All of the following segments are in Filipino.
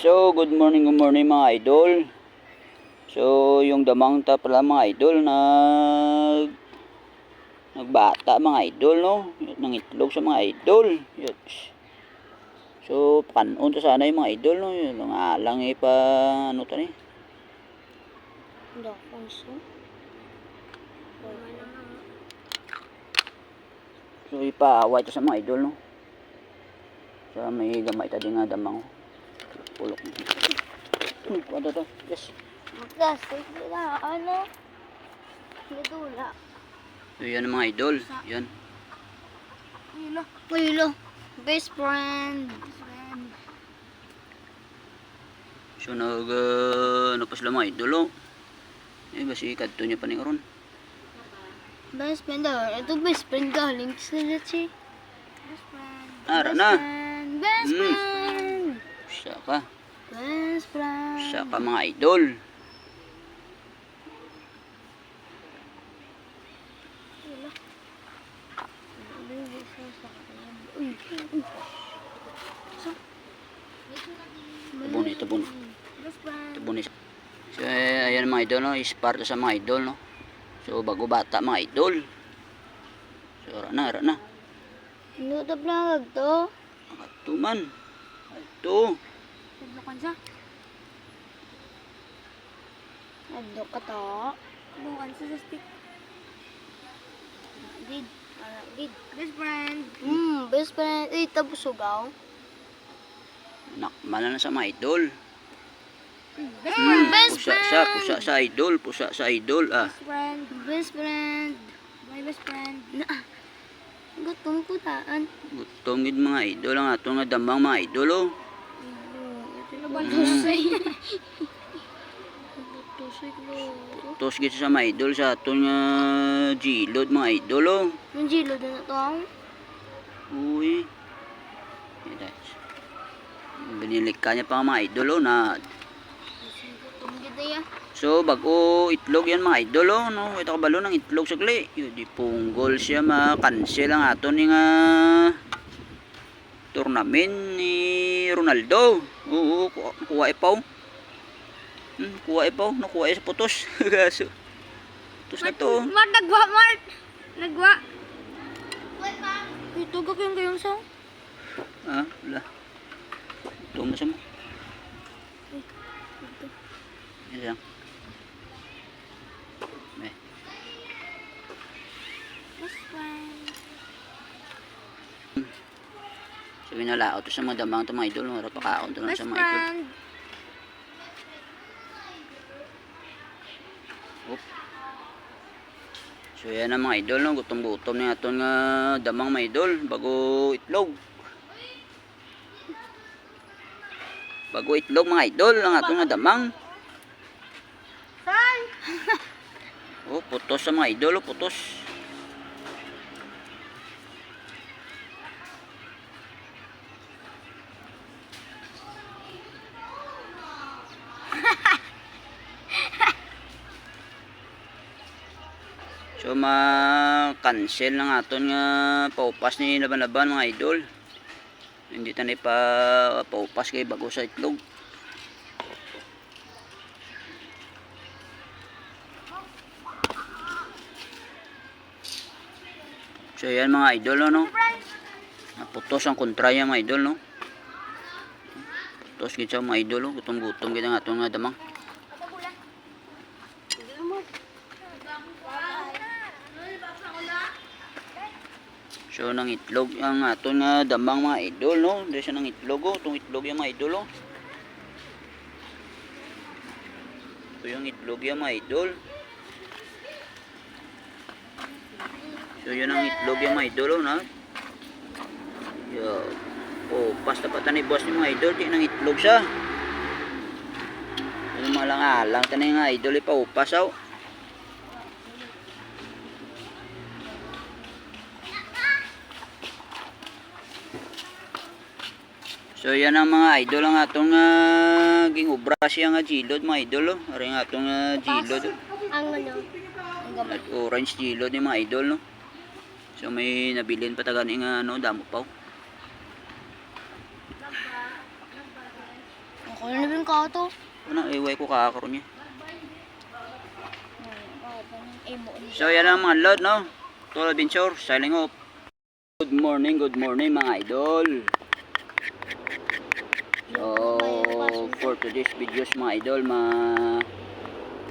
So, good morning, good morning mga idol. So, yung damang ta pala mga idol nag nagbata mga idol no. Nang itlog sa mga idol. Yun. So, kanon to sana yung mga idol no. Yun, ang alang eh pa ano to ni. So, ipaaway to sa mga idol no. Sa may gamay ta din nga damang. Pulok. Hmm, ano to? Yes. Magplastic nila. Ano? Nadula. So, yan ang mga idol. Yan. Ayulo. Ayulo. Best friend. Best friend. So nag uh, ano pa sila mga idol oh. Eh basi kadto niya pa ni karon. Best friend daw. Ito best friend galing sa. Best friend. Ara Best na. friend. Best Mm. friend. Siya ka. Best friend. Siya ka mga idol. Uy. Tabuni, tabuni. Best friend. Tabunis. So eh, ayan mga idol no, is para sa mga idol no. So bago bata mga idol. So ara na, ara na. Ano ito vlog to? Ato man. Ato. Nagbukan siya. Nagdo ka to? Bukan siya sa stick. Did. Did. Best friend. Hmm, best friend. Eh, tapos sugaw. Nakmala na sa mga idol. Best Hmm, Best pusa friend. sa, pusa sa idol, pusa sa idol ah. Best friend. Best friend. My best friend. Na. Gutom ko taan. Gutom gid mga idol ang ato nga damang mga idol oh. Ko. Tos gid sa mga idol sa aton nga gilod mga idol oh. Yung jilo din na to ang. Uy. Yan Binilik ka niya pa mga idol oh, na Gutom kita ya. So bago itlog yan mga idol oh, no. Ito ka balo ng itlog sagli. Yun di punggol siya ma-cancel ang aton ni nga tournament ni Ronaldo. Oo, kuha, kuha ipaw. Hmm, kuha ipaw, nakuha sa putos. Kaso. Putos na to. Mart, nagwa, Mart! Nagwa. Ito ka kayong song. Ah, wala. Ito mo sa mo. Yan lang. Eh. Best friend. Sabi na lao to sa mga damang to mga idol. Mara pa kaon to sa mga idol. Oop. So yan ang mga idol no. Gutom-gutom na aton nga damang mga idol. Bago itlog. Bago itlog mga idol. Ang aton nga damang. Saan? Oh, putos sa mga idol. Oh, putos. So ma-cancel na nga aton nga paupas ni laban-laban mga idol. Hindi tanay pa paupas kay bago sa itlog. So yan mga idol no. Naputos ang kontraya mga idol no. Putos gid mga idol no. Gutom-gutom gid ang aton nga damang. So nang itlog ang aton nga damang mga idol no. Dili siya nang itlog oh. Itong itlog yung mga idol oh. Ito yung itlog yung mga idol. So yun ang itlog yung mga idol oh, na. Yo. Oh, basta pa tanay boss ni mga idol, di nang itlog siya. Yung mga lang alang tanay nga idol ipaupas oh. So yan ang mga idol ang atong uh, gingubra siya nga gilod mga idol oh. Ari nga atong uh, gilod. oh. Ang ano? At orange gilod ni mga idol no. So may nabilin pa taga nga ano damo pa. Ano na rin ka to? Ano, iway ko kakaro niya. So yan ang mga load, no? Total adventure, signing off. Good morning, good morning mga idol. So, for today's videos mga idol, ma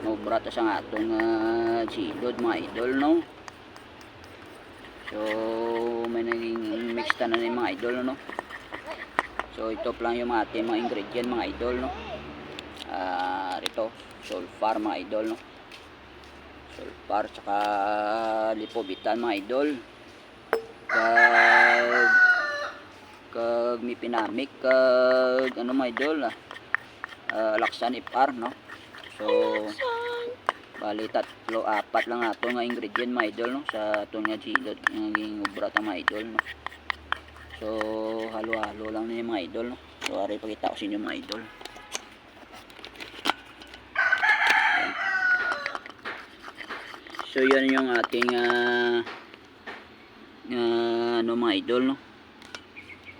Mabrata sa nga atong uh, silod mga idol, no? So, may naging mix na ni mga idol, no? So, ito lang yung mga ating mga ingredient mga idol, no? Ah, rito, sulfur mga idol, no? sulfur tsaka lipobitan mga idol kag kag may pinamik kag ano mga idol ah, ah, laksan ipar no? So bali tatlo apat lang ato nga ingredient mga idol no? Sa ato nga silod nga ubra ta mga idol no? So halo halo lang ni mga idol no? So ari pakita ko sa inyo mga idol. So yan yung ating ah ah, ano mga idol no.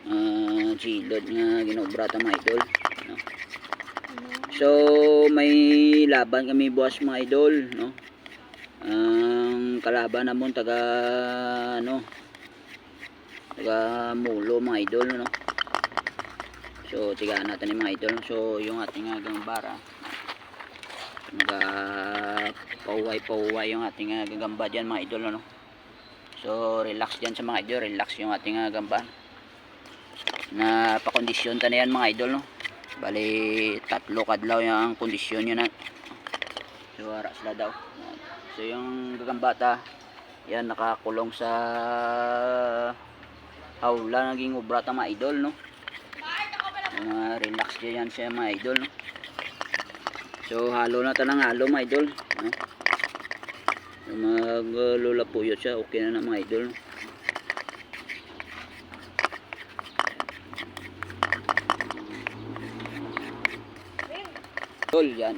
Ah, silod nga ginobrata mga idol. No? So may laban kami buwas mga idol no. Ang kalaban namon taga ano taga mulo mga idol no. So tigaan natin yung mga idol. So yung ating uh, gambara naga pauway pauway yung ating uh, gagamba dyan mga idol ano so relax dyan sa mga idol relax yung ating uh, gamba na pakondisyon ta na yan mga idol no bali tatlo kadlaw yung kondisyon yun na so ara sila daw so yung gagamba ta yan nakakulong sa hawla naging ubrata mga idol no uh, relax dyan siya mga idol no So halo na tanang halo mga idol. No? So, maglula po yun siya. Okay na na mga idol. Idol yan.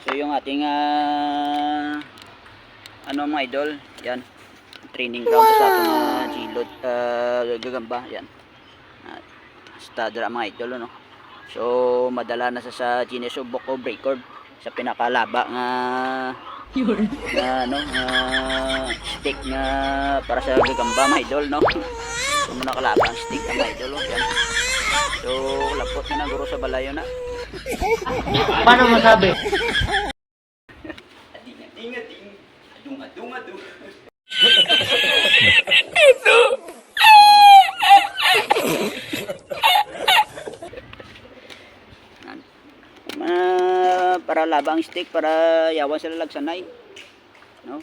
So yung ating ah, ano mga idol, yan. Training ground sa atong uh, gilot ah, gagamba yan. Uh, stadra mga idol no. So madala na sa sa ginisubok ko record sa pinakalaba nga nga ano nga stick nga para sa gagamba mga idol no. So muna kalaba ang stick ang mga idol oh, yan. So lapot na naguro sa balayo na. Paano masabi? Ading-ading, adung-adung-adung. Ma para labang stick para yawan sila lagsanay. No?